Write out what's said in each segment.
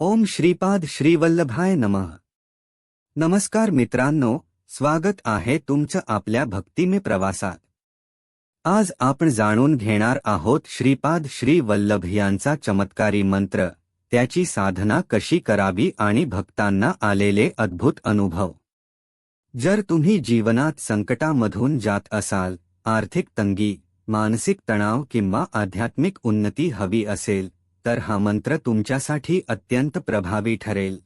ओम श्रीपाद श्रीवल्लभाय नमः. नमस्कार मित्रांनो स्वागत आहे तुमचं आपल्या भक्तिमय प्रवासात. आज आपण जाणून घेणार आहोत श्रीपाद श्री वल्लभ यांचा चमत्कारी मंत्र त्याची साधना कशी करावी आणि भक्तांना आलेले अद्भुत अनुभव. जर तुम्ही जीवनात संकटामधून जात असाल आर्थिक तंगी मानसिक तणाव किंवा आध्यात्मिक उन्नती हवी असेल तर हा मंत्र तुमच्यासाठी अत्यंत प्रभावी ठरेल.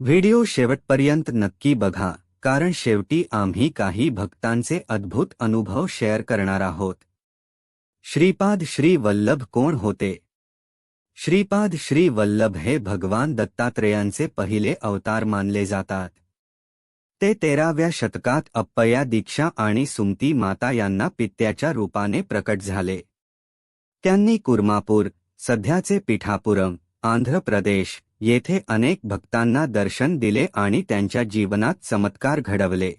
व्हिडिओ शेवटपर्यंत नक्की बघा कारण शेवटी आम्ही काही भक्तांचे अद्भुत अनुभव शेअर करणार आहोत. श्रीपाद श्री वल्लभ कोण होते? श्रीपाद श्री वल्लभ हे भगवान दत्तात्रेयांचे पहिले अवतार मानले जातात. ते तेराव्या शतकात अप्पया दीक्षा आणि सुमती माता यांना पित्याच्या रूपाने प्रकट झाले. त्यांनी कुर्मापूर सध्याचे पिठापुरम आंध्र प्रदेश येथे अनेक भक्तांना दर्शन दिले आणि त्यांच्या जीवनात चमत्कार घडवले.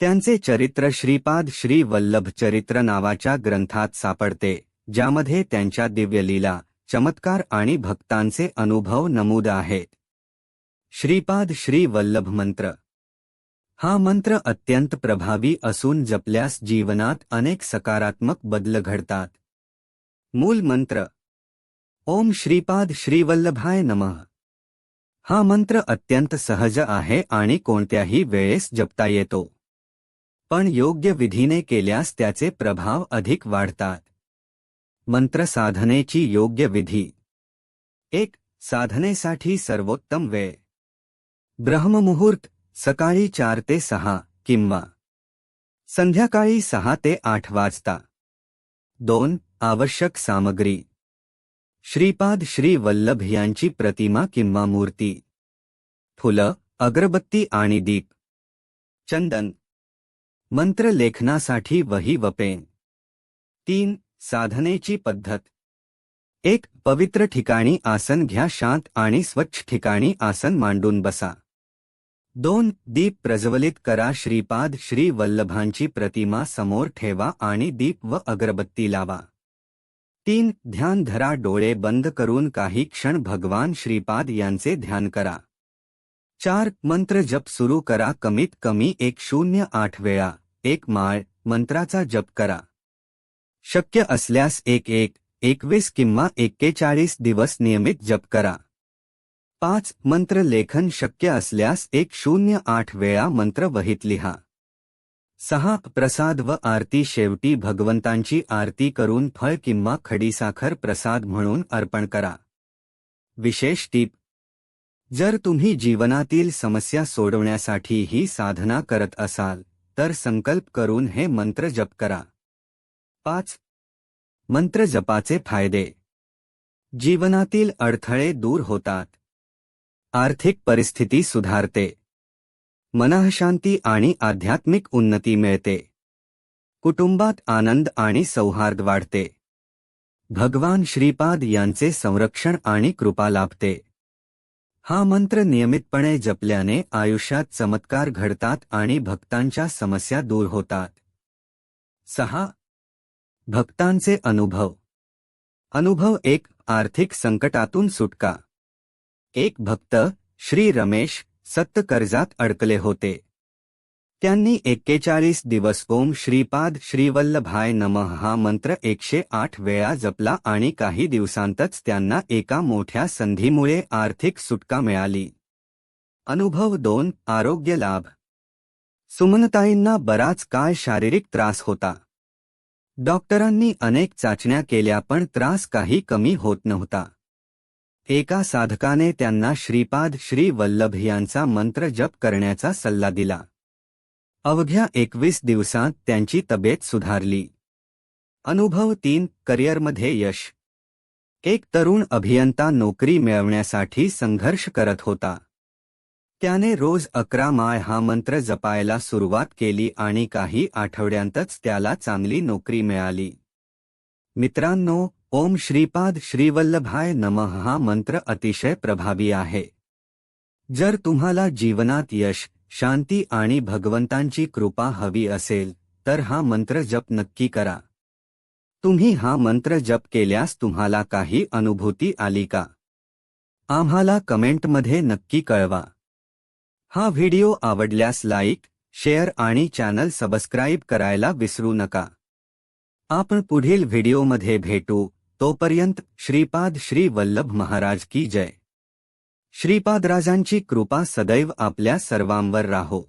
त्यांचे चरित्र श्रीपाद श्री वल्लभ चरित्र नावाच्या ग्रंथात सापडते ज्यामध्ये त्यांच्या दिव्यलीला चमत्कार आणि भक्तांचे अनुभव नमूद आहेत. श्रीपाद श्री वल्लभ मंत्र. हा मंत्र अत्यंत प्रभावी असून जपल्यास जीवनात अनेक सकारात्मक बदल घडतात. मूल मंत्र. ओम श्रीपाद श्रीवल्लभाय नमः. हा मंत्र अत्यंत सहज आहे आणि कोणत्याही वेळेस जपता येतो. पण योग्य विधीने केल्यास त्याचे प्रभाव अधिक वाढतात. मंत्र साधनेची योग्य विधी. एक साधनेसाठी सर्वोत्तम वेळ. ब्रह्ममुहूर्त सकाळी चार ते सहा किंवा संध्याकाळी सहा ते आठ वाजता. दोन आवश्यक सामग्री. श्रीपाद श्री वल्लभ यांची प्रतिमा किंवा मूर्ती. फुलं अगरबत्ती आणि दीप. चंदन. मंत्र लेखनासाठी वही व पेन. तीन साधनेची पद्धत. एक पवित्र ठिकाणी आसन घ्या शांत आणि स्वच्छ ठिकाणी आसन मांडून बसा. दोन दीप प्रज्वलित करा श्रीपाद श्री वल्लभांची प्रतिमा समोर ठेवा आणि दीप व अगरबत्ती लावा. तीन ध्यान धरा डोळे बंद करून काही क्षण भगवान श्रीपाद यांचे ध्यान करा. चार मंत्र जप सुरू करा कमीत कमी एक शून्य आठ वेळा एक माळ मंत्राचा जप करा. शक्य असल्यास एक एक एकवीस किंवा एक्केचाळीस दिवस नियमित जप करा. पाच मंत्र लेखन शक्य असल्यास एक शून्य आठ वेळा मंत्र वहीत लिहा. सहा प्रसाद व आरती शेवटी भगवंतांची आरती करून फळ किंवा खडीसाखर प्रसाद म्हणून अर्पण करा. विशेष टीप. जर तुम्ही जीवनातील समस्या सोडवण्यासाठी ही साधना करत असाल तर संकल्प करून हे मंत्र जप करा. पाच. मंत्र जपाचे फायदे. जीवनातील अडथळे दूर होतात. आर्थिक परिस्थिती सुधारते. मनःशांती आणि आध्यात्मिक उन्नती मिळते. कुटुंबात आनंद आणि सौहार्द वाढते. भगवान श्रीपाद यांचे संरक्षण आणि कृपा लाभते. हा मंत्र नियमितपणे जपल्याने आयुष्यात चमत्कार घडतात आणि भक्तांच्या समस्या दूर होतात. सहा. भक्तांचे अनुभव. अनुभव एक आर्थिक संकटातून सुटका. एक भक्त श्री रमेश सत्त कर्जात अडकले होते. त्यांनी एक्केचाळीस दिवस ओम श्रीपाद श्रीवल्लभाय नमः हा मंत्र एकशे आठ वेळा जपला आणि काही दिवसांतच त्यांना एका मोठ्या संधीमुळे आर्थिक सुटका मिळाली. अनुभव दोन आरोग्य लाभ. सुमनताईंना बराच काळ शारीरिक त्रास होता. डॉक्टरांनी अनेक चाचण्या केल्या पण त्रास काही कमी होत नव्हता. एका साधकाने त्यांना श्रीपाद श्री वल्लभ यांचा मंत्र जप करण्याचा सल्ला दिला. अवघ्या एकवीस दिवसांत त्यांची तब्येत सुधारली. अनुभव तीन करिअरमध्ये यश. एक तरुण अभियंता नोकरी मिळवण्यासाठी संघर्ष करत होता. त्याने रोज अकरा माय हा मंत्र जपायला सुरुवात केली आणि काही आठवड्यांतच त्याला चांगली नोकरी मिळाली. मित्रांनो ओम श्रीपाद श्रीवल्लभाय नमः हा मंत्र अतिशय प्रभावी आहे. जर तुम्हाला जीवनात यश, शांती आणि भगवंतांची कृपा हवी असेल, तर हा मंत्र जप नक्की करा. तुम्ही हा मंत्र जप केल्यास तुम्हाला काही अनुभूती आली का? आम्हाला कमेंटमध्ये नक्की कळवा. हा व्हिडिओ आवडल्यास लाईक, शेअर आणि चॅनल सबस्क्राईब करायला विसरू नका. आपण पुढील व्हिडिओमध्ये भेटू. तोपर्यंत श्रीपाद श्री वल्लभ महाराज की जय. श्रीपादराजांची कृपा सदैव आपल्या सर्वांवर राहो.